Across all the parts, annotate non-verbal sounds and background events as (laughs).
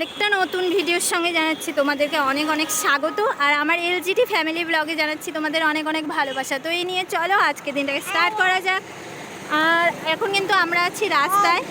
আরেকটা নতুন ভিডিওর সঙ্গে জানাচ্ছি তোমাদেরকে অনেক অনেক স্বাগত। আর আমার এলজিটি ফ্যামিলি ব্লগে জানাচ্ছি তোমাদের অনেক অনেক ভালোবাসা। তো এই নিয়ে চলো আজকে দিনটাকে স্টার্ট করা যাক। আর এখন কিন্তু আমরা আছি রাস্তায়।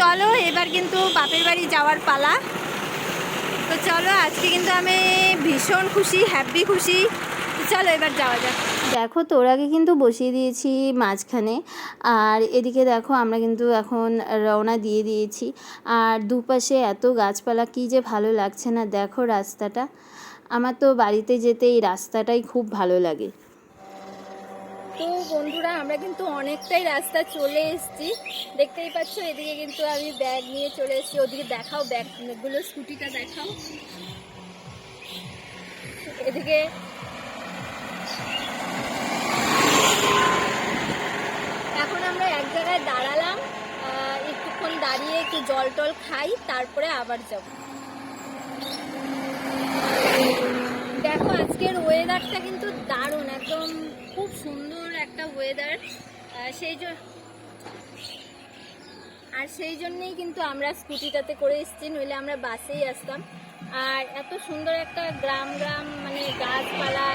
চলো, এবার কিন্তু বাপের বাড়ি যাওয়ার পালা। চলো, আজকে কিন্তু আমি ভীষণ খুশি হ্যাপি খুশি। চলো, এবার যাওয়া যাক। দেখো, তোর আগে কিন্তু বসিয়ে দিয়েছি মাঝখানে। আর এদিকে দেখো, আমরা কিন্তু এখন রওনা দিয়ে দিয়েছি। আর দুপাশে এত গাছপালা, কি যে ভালো লাগছে না। দেখো রাস্তাটা। আমার তো বাড়িতে যেতে এই রাস্তাটাই খুব ভালো লাগে। তো বন্ধুরা, আমরা কিন্তু অনেকটাই রাস্তা চলে এসেছি। দেখতেই পাচ্ছ, এদিকে কিন্তু আমি ব্যাগ নিয়ে চলে এসেছি। ওদিকে দেখাও ব্যাগগুলো স্কুটিটা দেখাও। এদিকে এখন আমরা এক জায়গায় দাঁড়ালাম একটুক্ষণ দাঁড়িয়ে একটু জল টল খাই, তারপরে আবার যাব। দেখো, আজকের ওয়েদারটা কিন্তু দারুণ, একদম খুব সুন্দর। একটা ওয়েদার সেই জন্য আর সেই জন্যেই কিন্তু আমরা স্কুটিটাতে করে এসেছি, নইলে আমরা বাসেই আসতাম। আর এত সুন্দর একটা গ্রাম গ্রাম মানে গাছপালা,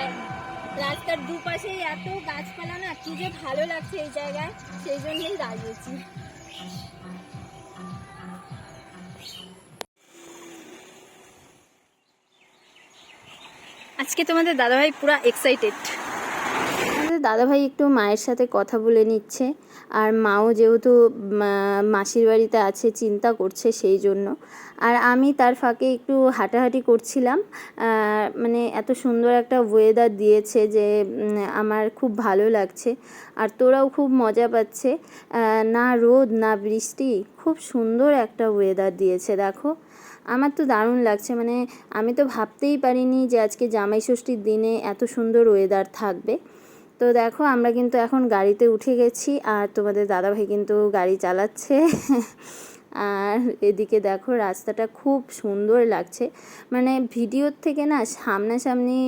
রাস্তার দুপাশেই এত গাছপালা না, কি যে ভালো লাগছে এই জায়গায়, সেই জন্যই দাঁড়িয়েছি। আজকে তোমাদের দাদাভাই পুরা এক্সাইটেড দাদাভাই একটু মায়ের সাথে কথা বলে নিচ্ছে। আর মাও যেহেতু মাসির বাড়িতে আছে, চিন্তা করছে সেই জন্য। আর আমি তার ফাঁকে একটু হাঁটাহাঁটি করছিলাম। মানে এত সুন্দর একটা ওয়েদার দিয়েছে যে আমার খুব ভালো লাগছে। আর তোরাও খুব মজা পাচ্ছে। না রোদ, না বৃষ্টি, খুব সুন্দর একটা ওয়েদার দিয়েছে, দেখো। আমার তো দারুণ লাগছে মানে আমি তো ভাবতেই পারিনি যে আজকে জামাই ষষ্ঠীর দিনে এত সুন্দর ওয়েদার থাকবে। তো দেখো, আমরা কিন্তু এখন গাড়িতে উঠে গেছি আর তোমাদের দাদাভাই কিন্তু গাড়ি চালাচ্ছে। আর এদিকে দেখো, রাস্তাটা খুব সুন্দর লাগছে। মানে ভিডিওর থেকে না, সামনাসামনি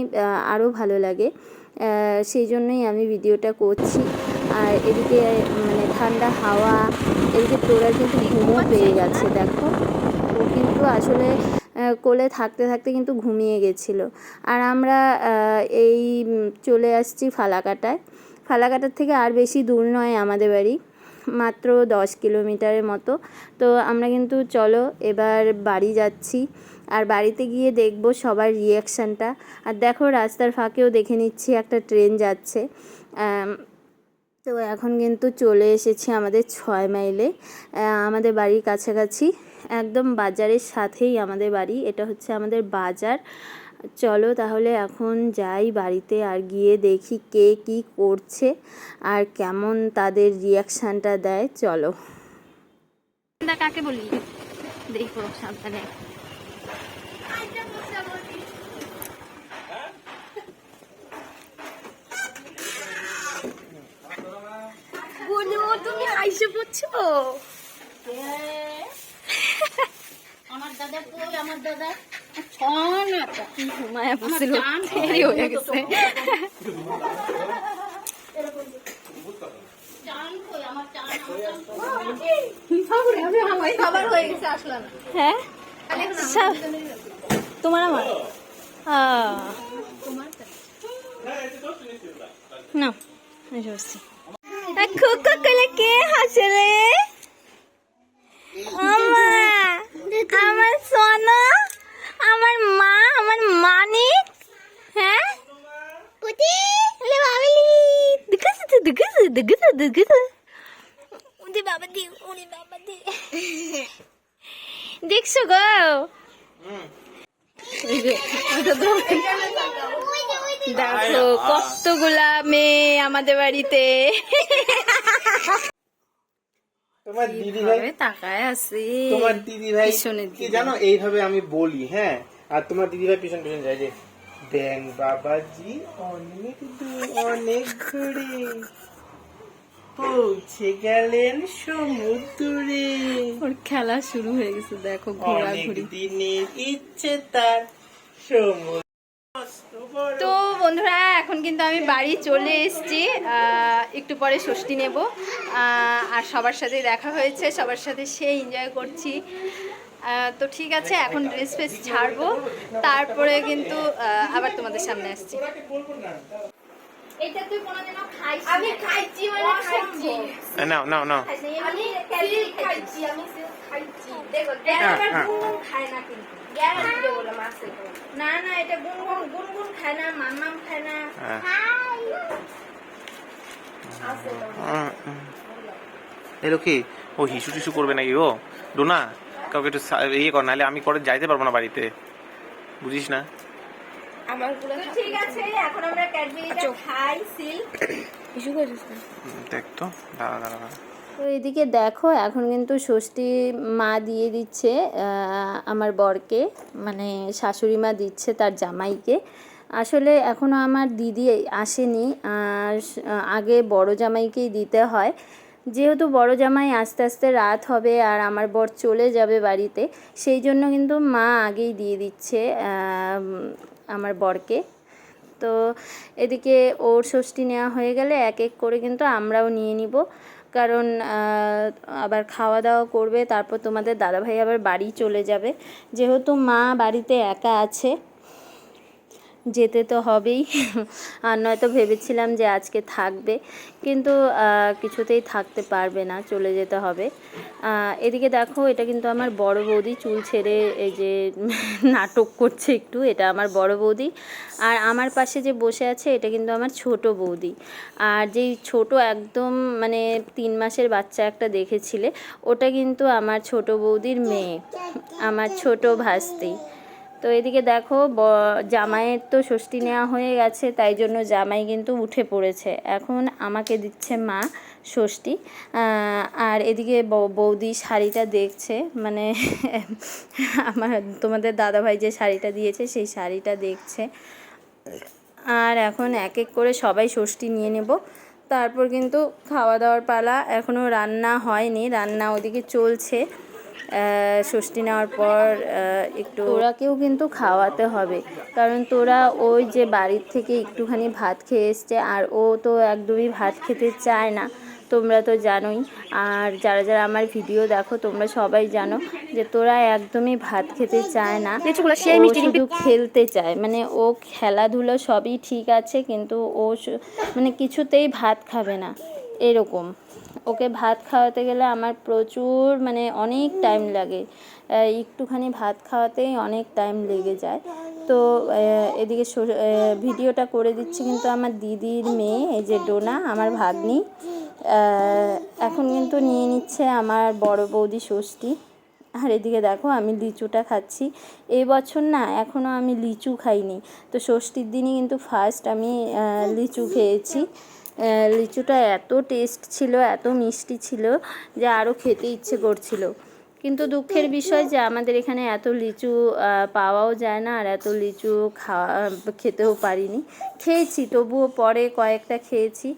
আরও ভালো লাগে। সেই জন্যই আমি ভিডিওটা করছি। আর এদিকে মানে ঠান্ডা হাওয়া, এদিকে তোরা কিন্তু ঘুমও পেয়ে গেছে, দেখো। ও কিন্তু আসলে কোলে থাকতে থাকতে কিন্তু ঘুমিয়ে গেছিল। আর আমরা এই চলে আসছি ফালাকাটায়। ফালাকাটার থেকে আর বেশি দূর নয় আমাদের বাড়ি, মাত্র দশ কিলোমিটারের মতো। তো আমরা কিন্তু চলো, এবার বাড়ি যাচ্ছি। আর বাড়িতে গিয়ে দেখব সবার রিয়াকশানটা আর দেখো, রাস্তার ফাঁকেও দেখে নিচ্ছি একটা ট্রেন যাচ্ছে। তো এখন কিন্তু চলে এসেছি আমাদের ছয় মাইলে আমাদের বাড়ির কাছাকাছি। একদম বাজারের সাথেই আমাদের বাড়ি। এটা হচ্ছে আমাদের বাজার। চলো তাহলে এখন যাই বাড়িতে আর গিয়ে দেখি কে কি করছে আর কেমন তাদের রিয়াকশানটা দেয়। চলো। কাকে বলি? দেখো সাবধানে। তুমি আইসে পড়ছো আমার দাদা। কই? আমার দাদা ঘুমায় বসছিল দেরি হয়ে গেছে হ্যাঁ? তোমার আমার? না কে হাসলে? আমার আমার সোনা আমার মা মানিক হ্যাঁ? পুতি লে বাবলি। দিকাস দিকাস দিকাস দিকাস উনি বাবা দি উনি বাবা দি দেখছ গো? তো- দেখো কতগুলা মেয়ে আমাদের বাড়িতে। তোমার দিদি ভাই তাকায় আছে? তোমার দিদি ভাই কি জানো? এইভাবে আমি বলি হ্যাঁ? আর তোমার দিদি ভাই পিছন পিছন যায় যে ব্যাং বাবাজি অনেক দূর অনেক ঘুরে পৌঁছে গেলেন সমুদ্রে। ওর খেলা শুরু হয়ে গেছে দেখো ঘোরাঘুরি। দিনের ইচ্ছে তার সমুদ্র। তো বন্ধুরা এখন কিন্তু আমি বাড়ি চলে এসেছি একটু পরে ষষ্ঠী নেব আর সবার সাথে দেখা হয়েছে সবার সাথে সে এনজয় করছি। তো ঠিক আছে এখন ড্রেস ফ্রেস ছাড়বো। তারপরে কিন্তু আবার তোমাদের সামনে আসছি। এটা তুই কোনোদিনও খাইস আমি খাইছি মানে খাইছি। নাও নাও নাও। আমি সিল খাইছি। আমি খাইছি। দেখো হ্যাঁ, হ্যাঁ। গুনগুন খায় না কিন্তু। গ্যারান্টি দেবো বললাম আছে না না এটা গুনগুন গুনগুন খায় না খায় না। এলো কি? ও হিসু টিসু করবে নাকি ও ডোনা? কাউকে একটু ইয়ে কর নাহলে আমি করে যাইতে পারব না বাড়িতে। বুঝিস না? তো ঠিক আছে এখন আমরা ক্যাডবেরিটা খাই সিল হুম, দেখ তো দাঁড়া দাঁড়া দাঁড়া। তো এদিকে দেখো এখন কিন্তু ষষ্ঠী মা দিয়ে দিচ্ছে আমার বরকে মানে শাশুড়ি মা দিচ্ছে তার জামাইকে। আসলে এখনও আমার দিদি আসেনি আর আগে বড় জামাইকেই দিতে হয়। যেহেতু বড় জামাই আস্তে আস্তে রাত হবে আর আমার বর চলে যাবে বাড়িতে, সেই জন্য কিন্তু মা আগেই দিয়ে দিচ্ছে আমার বরকে। তো এদিকে ওর ষষ্ঠী নেওয়া হয়ে গেলে এক এক করে কিন্তু আমরাও নিয়ে নিব। কারণ আবার খাওয়া দাওয়া করবে, তারপর তোমাদের দাদাভাই আবার বাড়ি চলে যাবে। যেহেতু মা বাড়িতে একা আছে যেতে তো হবেই। আর নয়তো ভেবেছিলাম যে আজকে থাকবে, কিন্তু কিছুতেই থাকতে পারবে না, চলে যেতে হবে। এদিকে দেখো, এটা কিন্তু আমার বড় বৌদি চুল ছেড়ে এই যে নাটক করছে একটু, এটা আমার বড় বৌদি। আর আমার পাশে যে বসে আছে, এটা কিন্তু আমার ছোট বৌদি। আর যেই ছোট একদম মানে তিন মাসের বাচ্চা একটা দেখেছিলে, ওটা কিন্তু আমার ছোট বৌদির মেয়ে, আমার ছোট ভাস্তি। তো এদিকে দেখো জামাইয়ের তো ষষ্ঠী নেওয়া হয়ে গেছে, তাই জন্য জামাই কিন্তু উঠে পড়েছে। এখন আমাকে দিচ্ছে মা ষষ্ঠী। আর এদিকে বৌদি শাড়িটা দেখছে মানে (laughs) আমার, তোমাদের দাদাভাই যে শাড়িটা দিয়েছে, সেই শাড়িটা দেখছে। আর এখন এক এক করে সবাই ষষ্ঠী নিয়ে নেব। তারপর কিন্তু খাওয়া দাওয়ার পালা এখনও রান্না হয়নি, রান্না ওদিকে চলছে। ষষ্ঠী নেওয়ার পর একটু তোরাকেও কিন্তু খাওয়াতে হবে। কারণ তোরা ওই যে বাড়ির থেকে একটুখানি ভাত খেয়ে এসছে আর ও তো একদমই ভাত খেতে চায় না। তোমরা তো জানোই। আর যারা যারা আমার ভিডিও দেখো তোমরা সবাই জানো যে তোরা একদমই ভাত খেতে চায় না। শুধু খেলতে চায়। মানে ও খেলাধুলো সবই ঠিক আছে কিন্তু ও মানে কিছুতেই ভাত খাবে না। এরকম। ওকে ভাত খাওয়াতে গেলে আমার প্রচুর মানে অনেক টাইম লাগে। একটুখানি ভাত খাওয়াতেই অনেক টাইম লেগে যায়। তো এদিকে ভিডিওটা করে দিচ্ছি কিন্তু আমার দিদির মেয়ে, এই যে ডোনা, আমার ভাগ্নি। এখন কিন্তু নিয়ে নিচ্ছে আমার বড় বৌদি ষষ্ঠী। আর এদিকে দেখো, আমি লিচুটা খাচ্ছি। এই বছর না এখনও আমি লিচু খাইনি। তো ষষ্ঠীর দিনই কিন্তু ফার্স্ট আমি লিচু খেয়েছি। লিচুটা এত টেস্ট ছিল, এত মিষ্টি ছিল যে আরও খেতে ইচ্ছে করছিল। কিন্তু দুঃখের বিষয় যে আমাদের এখানে এত লিচু পাওয়াও যায় না আর এত লিচু খাওয়া, খেতেও পারিনি। খেয়েছি, তবুও পরে কয়েকটা খেয়েছি।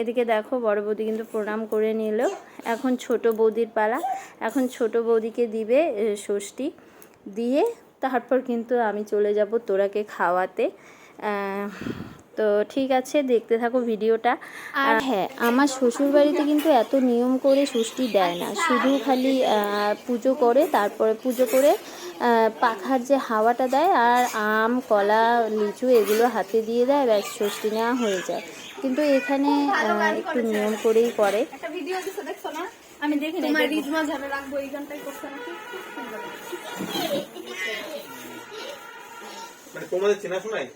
এদিকে দেখো, বড় বৌদি কিন্তু প্রণাম করে নিল। এখন ছোট বৌদির পালা। এখন ছোট বৌদিকে দিবে ষষ্ঠী। দিয়ে তারপর কিন্তু আমি চলে যাব তোরাকে খাওয়াতে। তো ঠিক আছে দেখতে থাকো ভিডিওটা। আর হ্যাঁ আমার শ্বশুর বাড়িতে কিন্তু এত নিয়ম করে ষষ্ঠী দেয় না। শুধু খালি পুজো করে তারপরে পুজো করে পাখার যে হাওয়াটা দেয় আর আম কলা লিচু এগুলো হাতে দিয়ে দেয় ব্যাস ষষ্ঠী নেওয়া হয়ে যায়। কিন্তু এখানে একটু নিয়ম করেই করে। একটা ভিডিও দিছে দেখছ না? আমি দেখি তোমার রিজমা ঝালে রাখব এইখানটাই করছে নাকি? মানে তোমাদের চেনাশোনাই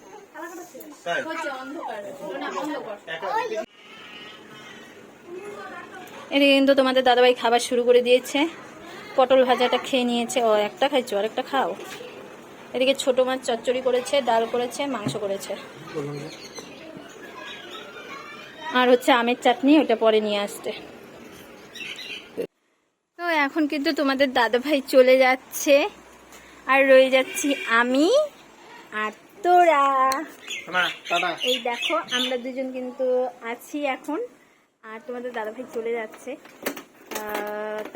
তাই? হচ্ছে অন্ধকার না অন্ধকার। এদিকে কিন্তু তোমাদের দাদাভাই খাবার শুরু করে দিয়েছে। পটল ভাজাটা খেয়ে নিয়েছে। ও একটা খাইছো আর একটা খাও। এদিকে ছোট মাছ চচ্চড়ি করেছে ডাল করেছে মাংস করেছে। আর হচ্ছে আমের চাটনি ওটা পরে নিয়ে আসতে। তো এখন কিন্তু তোমাদের দাদাভাই চলে যাচ্ছে। আর রয়ে যাচ্ছি আমি আর তোরা। এই দেখো আমরা দুজন কিন্তু আছি এখন। আর তোমাদের দাদাভাই চলে যাচ্ছে।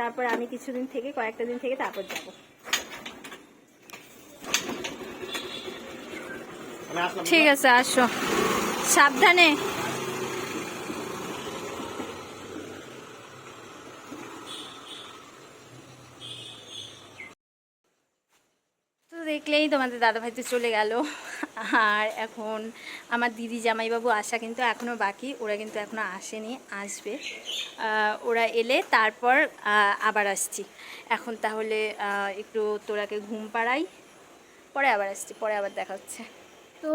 তারপর আমি কিছুদিন থেকে কয়েকটা দিন থেকে তারপর যাব। ঠিক আছে আসো। সাবধানে। দেখলেই তোমাদের দাদাভাই তো চলে গেল। আর এখন আমার দিদি জামাইবাবু আসা কিন্তু এখনও বাকি, ওরা কিন্তু এখনও আসেনি, আসবে। ওরা এলে তারপর আবার আসছি। এখন তাহলে একটু তোরাকে ঘুম পাড়াই, পরে আবার আসছি, পরে আবার দেখা হচ্ছে। তো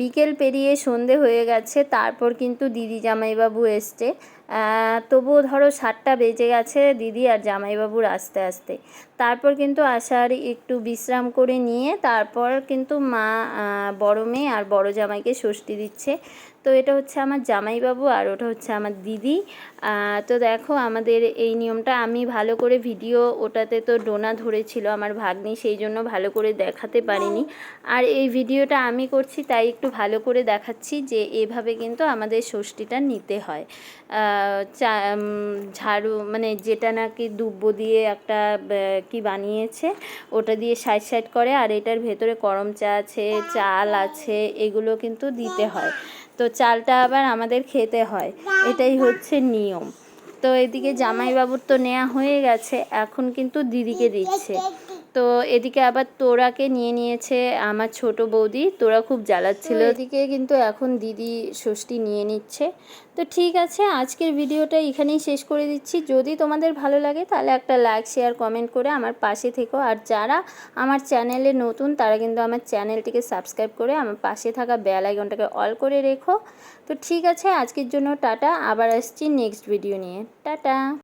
বিকেল পেরিয়ে সন্ধে হয়ে গেছে, তারপর কিন্তু দিদি জামাইবাবু এসছে। তবুও ধরো সাতটা বেজে গেছে দিদি আর জামাইবাবুর আস্তে আস্তে। তারপর কিন্তু আসার একটু বিশ্রাম করে নিয়ে তারপর কিন্তু মা বড় মেয়ে আর বড় জামাইকে ষষ্ঠী দিচ্ছে। তো এটা হচ্ছে আমার জামাইবাবু আর ওটা হচ্ছে আমার দিদি। তো দেখো আমাদের এই নিয়মটা, আমি ভালো করে ভিডিও ওটাতে তো ডোনা ধরেছিল আমার ভাগ্নি, সেই জন্য ভালো করে দেখাতে পারিনি। আর এই ভিডিওটা আমি করছি তাই একটু ভালো করে দেখাচ্ছি যে এভাবে কিন্তু আমাদের ষষ্ঠীটা নিতে হয়। চা ঝাড়ু মানে যেটা নাকি দুব্ব দিয়ে একটা কি বানিয়েছে, ওটা দিয়ে সাইড সাইড করে, আর এটার ভেতরে করম চা আছে, চাল আছে, এগুলো কিন্তু দিতে হয়। তো চালটা আবার আমাদের খেতে হয়। এটাই হচ্ছে নিয়ম। তো এদিকে জামাইবাবুর তো নেওয়া হয়ে গেছে, এখন কিন্তু দিদিকে দিচ্ছে। তো এদিকে আবার তোরাকে নিয়ে নিয়েছে আমার ছোট বৌদি। তোরা খুব জ্বালাচ্ছিল। এদিকে কিন্তু এখন দিদি ষষ্ঠী নিয়ে নিচ্ছে। তো ঠিক আছে, আজকের ভিডিওটা এখানেই শেষ করে দিচ্ছি। যদি তোমাদের ভালো লাগে তাহলে একটা লাইক, শেয়ার, কমেন্ট করে আমার পাশে থেকো। আর যারা আমার চ্যানেলে নতুন তারা কিন্তু আমার চ্যানেলটিকে সাবস্ক্রাইব করে আমার পাশে থাকা বেল আইকনটাকে অল করে রেখো। তো ঠিক আছে, আজকের জন্য টাটা। আবার আসছি নেক্সট ভিডিও নিয়ে। টাটা।